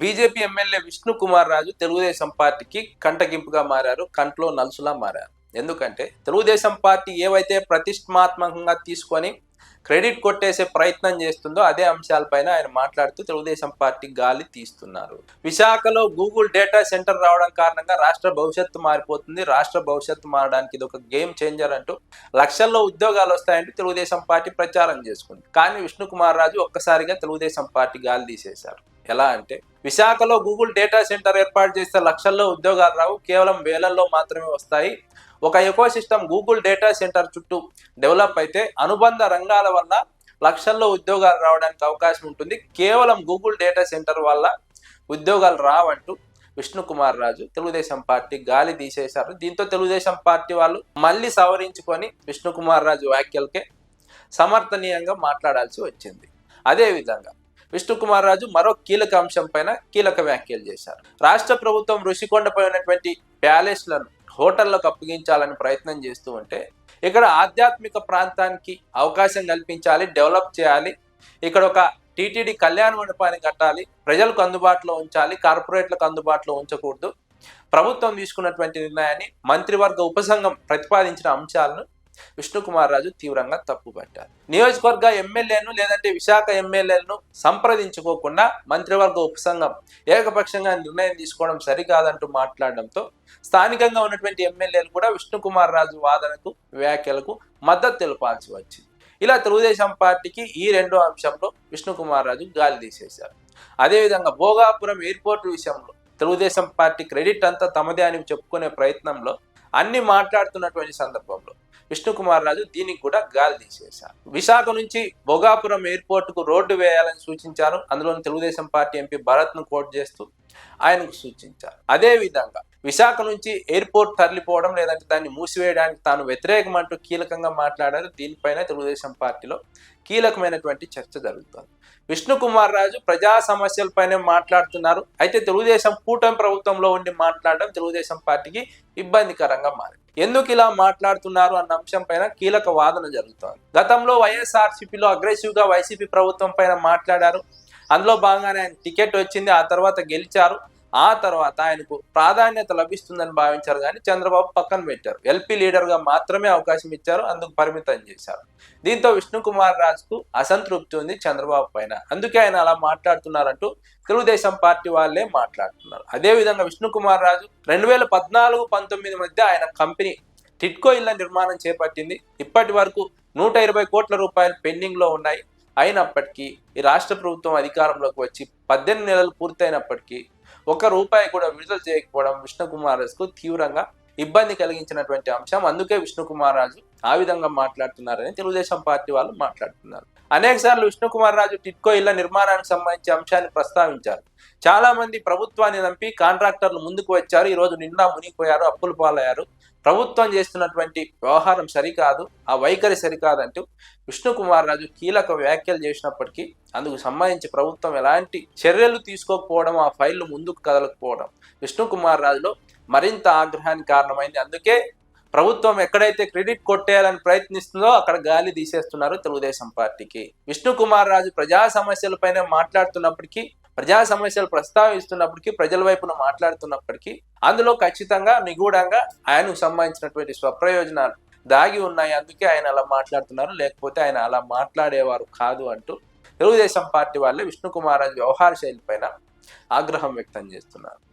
BJP MLA Vishnu Kumar Raju Telugu Desam పార్టీకి కంటగింపుగా మారారు కంట్లో నలుసులా మారారు. ఎందుకంటే తెలుగుదేశం పార్టీ ఏవైతే ప్రతిష్టాత్మకంగా తీసుకొని క్రెడిట్ కొట్టేసే ప్రయత్నం చేస్తుందో అదే అంశాలపైన ఆయన మాట్లాడుతూ తెలుగుదేశం పార్టీ గాలి తీస్తున్నారు. విశాఖలో గూగుల్ డేటా సెంటర్ రావడం కారణంగా రాష్ట్ర భవిష్యత్తు మారిపోతుంది. రాష్ట్ర భవిష్యత్తు మారడానికి ఇది ఒక గేమ్ చేంజర్ అంటూ లక్షల్లో ఉద్యోగాలు వస్తాయంటూ తెలుగుదేశం పార్టీ ప్రచారం చేసుకుంది. కానీ విష్ణుకుమార్ రాజు ఒక్కసారిగా తెలుగుదేశం పార్టీ గాలి తీసేశారు. ఎలా అంటే విశాఖలో గూగుల్ డేటా సెంటర్ ఏర్పాటు చేస్తే లక్షల్లో ఉద్యోగాలు రావు కేవలం వేలల్లో మాత్రమే వస్తాయి. ఒక ecosystem Google data centre చుట్టూ డెవలప్ అయితే అనుబంధ రంగాల వల్ల లక్షల్లో ఉద్యోగాలు రావడానికి అవకాశం ఉంటుంది. కేవలం గూగుల్ డేటా సెంటర్ వల్ల ఉద్యోగాలు రావంటూ విష్ణు కుమార్ రాజు తెలుగుదేశం పార్టీ గాలి తీసేశారు. దీంతో తెలుగుదేశం పార్టీ వాళ్ళు మళ్ళీ సవరించుకొని విష్ణు కుమార్ రాజు వ్యాఖ్యలకే సమర్థనీయంగా మాట్లాడాల్సి వచ్చింది. అదేవిధంగా విష్ణుకుమార్ రాజు మరో కీలక అంశం పైన కీలక వ్యాఖ్యలు చేశారు. రాష్ట్ర ప్రభుత్వం ఋషికొండపై ఉన్నటువంటి ప్యాలెస్లను హోటళ్ళకు అప్పగించాలని ప్రయత్నం చేస్తూ ఉంటే ఇక్కడ ఆధ్యాత్మిక ప్రాంతానికి అవకాశం కల్పించాలి డెవలప్ చేయాలి ఇక్కడ ఒక టీటీడీ కళ్యాణ మండపాన్ని కట్టాలి ప్రజలకు అందుబాటులో ఉంచాలి కార్పొరేట్లకు అందుబాటులో ఉంచకూడదు. ప్రభుత్వం తీసుకున్నటువంటి నిర్ణయాన్ని మంత్రివర్గ ఉపసంఘం ప్రతిపాదించిన అంశాలను విష్ణుకుమార్ రాజు తీవ్రంగా తప్పుపట్టారు నియోజకవర్గ ఎమ్మెల్యేను లేదంటే విశాఖ ఎమ్మెల్యేలను సంప్రదించుకోకుండా మంత్రివర్గ ఉపసంఘం ఏకపక్షంగా నిర్ణయం తీసుకోవడం సరికాదంటూ మాట్లాడడంతో స్థానికంగా ఉన్నటువంటి ఎమ్మెల్యేలు కూడా విష్ణుకుమార్ రాజు వాదనకు వ్యాఖ్యలకు మద్దతు తెలపాల్సి వచ్చింది. ఇలా తెలుగుదేశం పార్టీకి ఈ రెండో అంశంలో విష్ణుకుమార్ రాజు గాలి తీసేశారు. అదేవిధంగా భోగాపురం ఎయిర్పోర్ట్ విషయంలో తెలుగుదేశం పార్టీ క్రెడిట్ అంతా తమదే అని చెప్పుకునే ప్రయత్నంలో అన్ని మాట్లాడుతున్నటువంటి సందర్భంలో విష్ణుకుమార్ రాజు దీనికి కూడా గాలి తీసేశారు. విశాఖ నుంచి భోగాపురం ఎయిర్పోర్ట్కు రోడ్డు వేయాలని సూచించారు. అందులో తెలుగుదేశం పార్టీ ఎంపీ భరత్ను కోట్ చేస్తూ ఆయనకు సూచించారు. అదే విధంగా విశాఖ నుంచి ఎయిర్పోర్ట్ తరలిపోవడం లేదంటే దాన్ని మూసివేయడానికి తాను వ్యతిరేకమంటూ కీలకంగా మాట్లాడారు. దీనిపైన తెలుగుదేశం పార్టీలో కీలకమైనటువంటి చర్చ జరుగుతోంది. విష్ణుకుమార్ రాజు ప్రజా సమస్యలపైనే మాట్లాడుతున్నారు. అయితే తెలుగుదేశం కూటమి ప్రభుత్వంలో ఉండి మాట్లాడడం తెలుగుదేశం పార్టీకి ఇబ్బందికరంగా మారింది. ఎందుకు ఇలా మాట్లాడుతున్నారు అన్న అంశం పైన కీలక వాదన జరుగుతోంది. గతంలో వైఎస్ఆర్సీపీలో అగ్రెసివ్గా వైసీపీ ప్రభుత్వం పైన మాట్లాడారు. అందులో భాగంగానే ఆయన టికెట్ వచ్చింది ఆ తర్వాత గెలిచారు. ఆ తర్వాత ఆయనకు ప్రాధాన్యత లభిస్తుందని భావించారు కానీ చంద్రబాబు పక్కన పెట్టారు. ఎల్పీ లీడర్గా మాత్రమే అవకాశం ఇచ్చారు అందుకు పరిమితం చేశారు. దీంతో విష్ణు కుమార్ రాజుకు అసంతృప్తి ఉంది చంద్రబాబు పైన. అందుకే ఆయన అలా మాట్లాడుతున్నారంటూ తెలుగుదేశం పార్టీ వాళ్ళే మాట్లాడుతున్నారు. అదే విధంగా విష్ణు కుమార్ రాజు రెండు వేల పద్నాలుగు పంతొమ్మిది మధ్య ఆయన కంపెనీ టిట్కో ఇళ్ళ నిర్మాణం చేపట్టింది. ఇప్పటి వరకు నూట ఇరవై కోట్ల రూపాయలు పెండింగ్లో ఉన్నాయి. అయినప్పటికీ ఈ రాష్ట్ర ప్రభుత్వం అధికారంలోకి వచ్చి పద్దెనిమిది నెలలు పూర్తయినప్పటికీ ఒక్క రూపాయి కూడా విడుదల చేయకపోవడం విష్ణుకుమార్ రాజుకు తీవ్రంగా ఇబ్బంది కలిగించినటువంటి అంశం. అందుకే విష్ణుకుమార్ రాజు ఆ విధంగా మాట్లాడుతున్నారని తెలుగుదేశం పార్టీ వాళ్ళు మాట్లాడుతున్నారు. అనేక సార్లు విష్ణుకుమార్ రాజు టిట్కో ఇళ్ళ నిర్మాణానికి సంబంధించి అంశాన్ని ప్రస్తావించారు. చాలా మంది ప్రభుత్వాన్ని నంపి కాంట్రాక్టర్లు ముందుకు వచ్చారు. ఈ రోజు నిండా మునిగిపోయారు అప్పులు పాలయ్యారు. ప్రభుత్వం చేస్తున్నటువంటి వ్యవహారం సరికాదు ఆ వైఖరి సరికాదంటూ విష్ణుకుమార్ రాజు కీలక వ్యాఖ్యలు చేసినప్పటికీ అందుకు సంబంధించి ప్రభుత్వం ఎలాంటి చర్యలు తీసుకోకపోవడం ఆ ఫైళ్ళు ముందుకు కదలకపోవడం విష్ణుకుమార్ రాజులో మరింత ఆగ్రహానికి కారణమైంది. అందుకే ప్రభుత్వం ఎక్కడైతే క్రెడిట్ కొట్టేయాలని ప్రయత్నిస్తుందో అక్కడ గాలి తీసేస్తున్నారు తెలుగుదేశం పార్టీకి. విష్ణు కుమార్ రాజు ప్రజా సమస్యలపైన మాట్లాడుతున్నప్పటికీ ప్రజా సమస్యలు ప్రస్తావిస్తున్నప్పటికీ ప్రజల వైపున మాట్లాడుతున్నప్పటికీ అందులో ఖచ్చితంగా నిగూఢంగా ఆయనకు సంబంధించినటువంటి స్వప్రయోజనాలు దాగి ఉన్నాయి. అందుకే ఆయన అలా మాట్లాడుతున్నారు. లేకపోతే ఆయన అలా మాట్లాడేవారు కాదు అంటూ తెలుగుదేశం పార్టీ వాళ్ళే విష్ణు కుమార్ రాజు వ్యవహార శైలి పైన ఆగ్రహం వ్యక్తం చేస్తున్నారు.